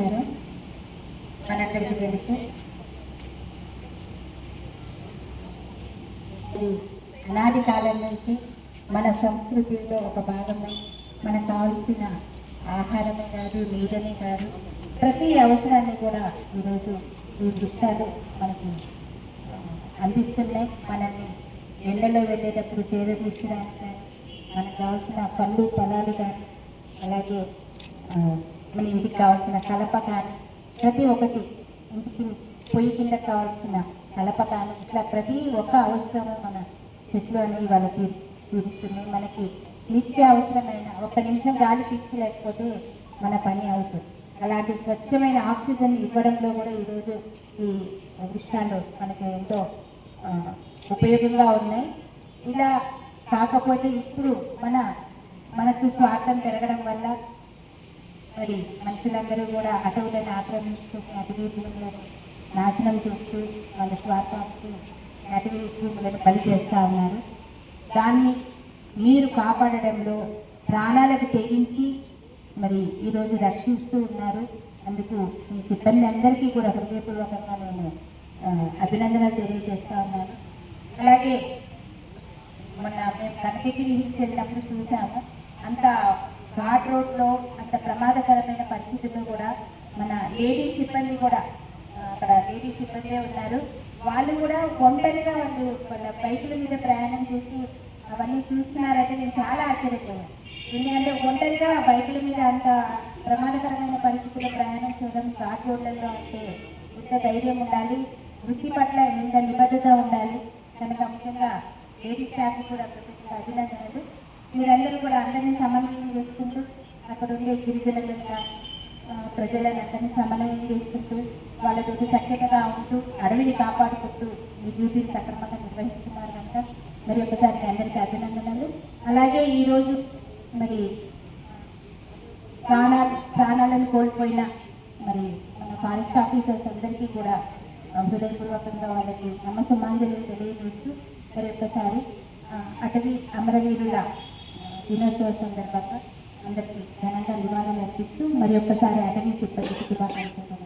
నమస్కారం మనందరికీ తెలుసు ఇది అనాది కాలం నుంచి మన సంస్కృతిలో ఒక భాగమై మనకు కావాల్సిన ఆహారమే కాదు నీడనే కాదు ప్రతి అవసరాన్ని కూడా ఈరోజు ఈ వృక్షాలు మనకి అందిస్తున్నాయి. మనల్ని ఎండలో వెళ్ళేటప్పుడు సేద తీర్చడానికి కానీ మనకు కావాల్సిన పళ్ళు ఫలాలు కానీ అలాగే మన ఇంటికి కావాల్సిన కలప కానీ ప్రతి ఒక్కటి ఇంటికి పొయ్యి కింద కావాల్సిన కలప కానీ ఇట్లా ప్రతి ఒక్క అవసరము మన చెట్లు అనేవి వాళ్ళకి తీరుస్తుంది మనకి నిత్య అవసరమైన ఒక నిమిషం గాలి పీల్చలేకపోతే మన పని అవుతుంది. అలాంటి స్వచ్ఛమైన ఆక్సిజన్ ఇవ్వడంలో కూడా ఈరోజు ఈ వృక్షాలు మనకి ఎంతో ఉపయోగంగా ఉన్నాయి. ఇలా కాకపోతే ఇప్పుడు మన మనకు స్వార్థం పెరగడం వల్ల మరి మనుషులందరూ కూడా అటవులను ఆక్రమిస్తూ అటవీ భూములను నాశనం చేస్తూ వాళ్ళ స్వార్థానికి అటవీ భూములను బలి చేస్తూ ఉన్నారు. దాన్ని మీరు కాపాడడంలో ప్రాణాలకు తెగించి మరి ఈరోజు రక్షిస్తూ ఉన్నారు. అందుకు మీ సిబ్బంది అందరికీ కూడా హృదయపూర్వకంగా నేను అభినందనలు తెలియజేస్తా ఉన్నాను. అలాగే మొన్న మేము కనకగిరి హిల్స్ వెళ్ళినప్పుడు చూసాము అంత ఘాట్ రోడ్లో అంత ప్రమాదకరమైన పరిస్థితుల్లో కూడా మన లేడీ సిబ్బంది కూడా అక్కడ లేడీ సిబ్బంది ఉన్నారు. వాళ్ళు కూడా ఒంటరిగా వాళ్ళు వాళ్ళ బైకుల మీద ప్రయాణం చేసి అవన్నీ చూస్తున్నారంటే నేను చాలా ఆశ్చర్యపోయాను. ఎందుకంటే ఒంటరిగా బైకుల మీద అంత ప్రమాదకరమైన పరిస్థితుల్లో ప్రయాణం చేయడం ఘాట్ రోడ్లలో అంటే ఎంత ధైర్యం ఉండాలి వృత్తి పట్ల ఎంత నిబద్ధత ఉండాలి కనుక ముఖ్యంగా లేడీ స్టాఫ్ కూడా ప్రత్యేకంగా అభినందనలు మీరందరూ కూడా అందరినీ సమన్వయం చేసుకుంటూ అక్కడ ఉండే గిరిజనులను ప్రజలను అందరినీ సమన్వయం చేసుకుంటూ వాళ్ళతో చక్కగా ఉంటూ అడవిని కాపాడుకుంటూ మీ డ్యూటీని సక్రమంగా నిర్వహిస్తున్నారు కనుక మరి ఒకసారి అందరికీ అభినందనలు. అలాగే ఈరోజు మరి ప్రాణాలు ప్రాణాలను కోల్పోయిన మరి మన ఫారెస్ట్ ఆఫీసర్స్ అందరికీ కూడా హృదయపూర్వకంగా వాళ్ళకి నమ్మకమాంజలి తెలియజేస్తూ మరి ఒక్కసారి అటవీ అమరవీరుల దినోత్సవ సందర్భంగా అందరికీ ఘనంగా నివాళులు అర్పిస్తూ మరి ఒక్కసారి అటవీ సిబ్బందికి శుభాకాంక్షలు